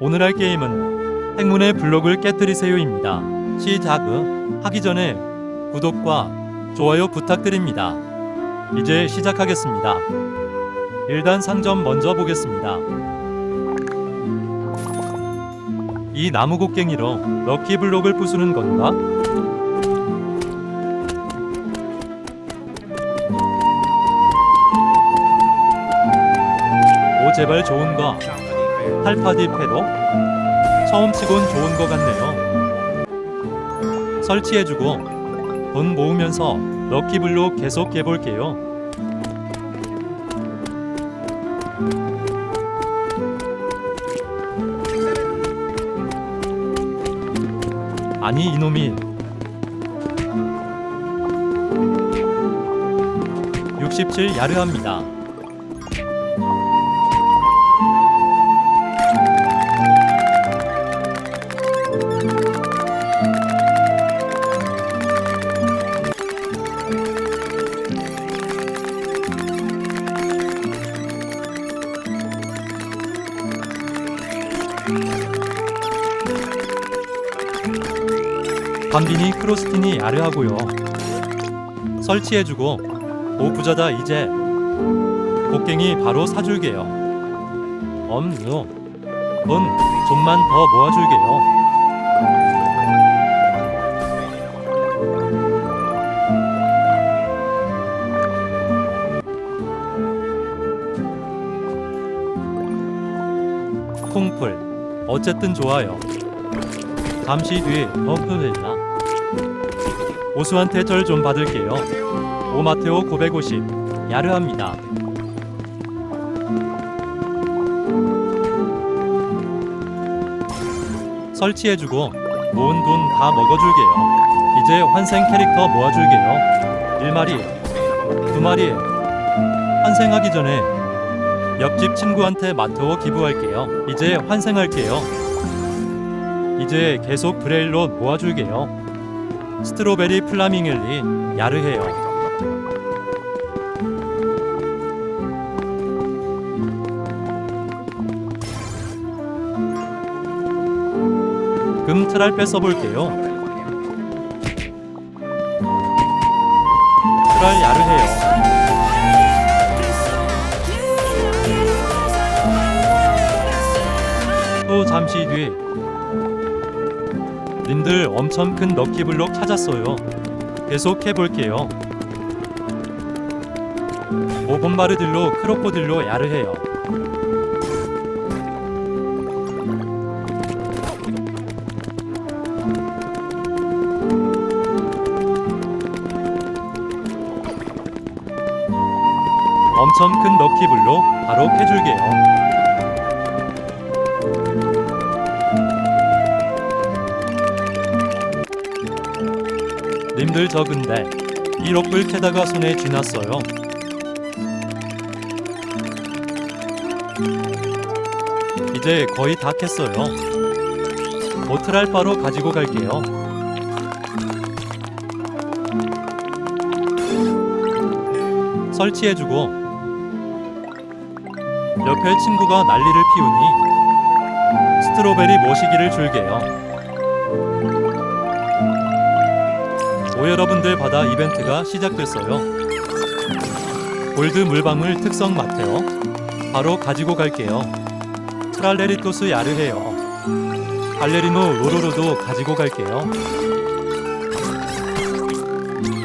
오늘 할 게임은 행운의 블록을 깨뜨리세요입니다. 시작 하기 전에 구독과 좋아요 부탁드립니다. 이제 시작하겠습니다. 1단 상점 먼저 보겠습니다. 이 나무 곡괭이로 럭키 블록을 부수는 건가? 오 제발 좋은 거 팔파디 패로 처음 치곤 좋은 거 같네요. 설치해주고 돈 모으면서 럭키블록 계속 해볼게요. 아니 이놈이 67 야르합니다. 밤비니 크로스틴이 야르하고요. 설치해주고 오 부자다 이제 곡괭이 바로 사줄게요. 엄누 돈 좀만 더 모아줄게요. 어쨌든 좋아요. 잠시 뒤 버프회라 오수한테 절 좀 받을게요. 오마테오 950 야르합니다. 설치해주고 모은 돈 다 먹어줄게요. 이제 환생 캐릭터 모아줄게요. 1마리, 2마리 환생하기 전에 옆집 친구한테 마테오 기부할게요. 이제 환생할게요. 이제 계속 브레일로 모아줄게요. 스트로베리 플라밍엘리 야르해요. 금 트랄 뺏어볼게요. 트랄 야르해요. 또 잠시 뒤 님들 엄청 큰 럭키블록 찾았어요. 계속 해볼게요. 오본바르딜로 크로코딜로 야르해요. 엄청 큰 럭키블록 바로 해줄게요. 님들 적은데 1억 불 캐다가 손에 쥐났어요. 이제 거의 다 캤어요. 오트랄 바로 가지고 갈게요. 설치해주고 옆에 친구가 난리를 피우니 스트로베리 모시기를 줄게요. 오 여러분들 바다 이벤트가 시작됐어요. 골드 물방울 특성 마테오 바로 가지고 갈게요. 트랄레리토스 야르해요. 발레리노 로로로도 가지고 갈게요.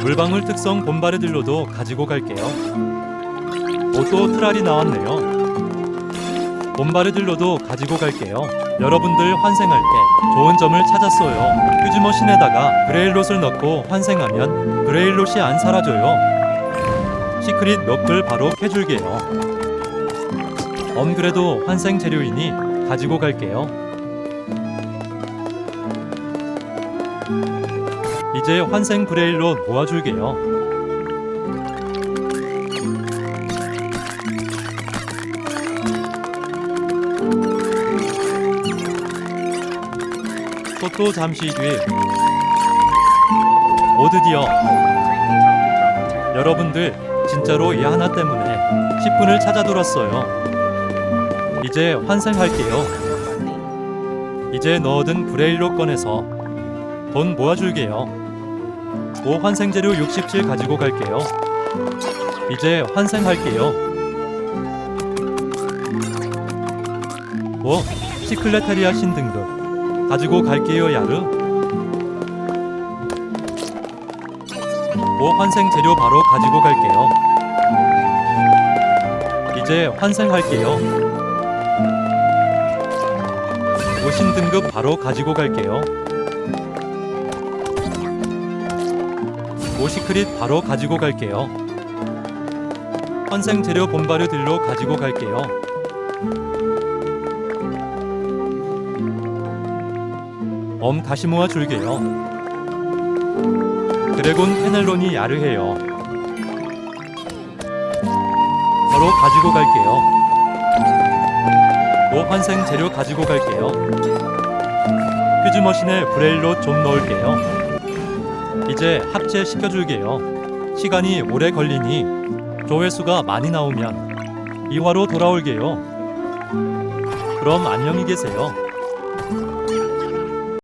물방울 특성 봄바르딜로도 가지고 갈게요. 오또 트랄이 나왔네요. 봄바르딜로도 가지고 갈게요. 여러분들 환생할 때 좋은 점을 찾았어요. 휴즈머신에다가 브레일롯을 넣고 환생하면 브레일롯이 안 사라져요. 시크릿 몇 글 바로 캐줄게요. 엄그래도 환생 재료이니 가지고 갈게요. 이제 환생 브레일롯 모아줄게요. 또 또 잠시 뒤 오 드디어 여러분들 진짜로 얘 하나 때문에 10분을 찾아돌았어요. 이제 환생할게요. 이제 넣어둔 브레일로 꺼내서 돈 모아줄게요. 오 환생재료 67 가지고 갈게요. 이제 환생할게요. 오 시클레타리아 신등급 가지고 갈게요 야르. 오 환생 재료 바로 가지고 갈게요. 이제 환생할게요. 오신 등급 바로 가지고 갈게요. 오시크릿 바로 가지고 갈게요. 환생 재료 본바르 딜로 가지고 갈게요. 엄 다시 모아 줄게요. 드래곤 페넬론이 야르해요. 바로 가지고 갈게요. 오 환생 재료 가지고 갈게요. 퓨즈 머신에 브레일로 좀 넣을게요. 이제 합체 시켜줄게요. 시간이 오래 걸리니 조회수가 많이 나오면 이화로 돌아올게요. 그럼 안녕히 계세요.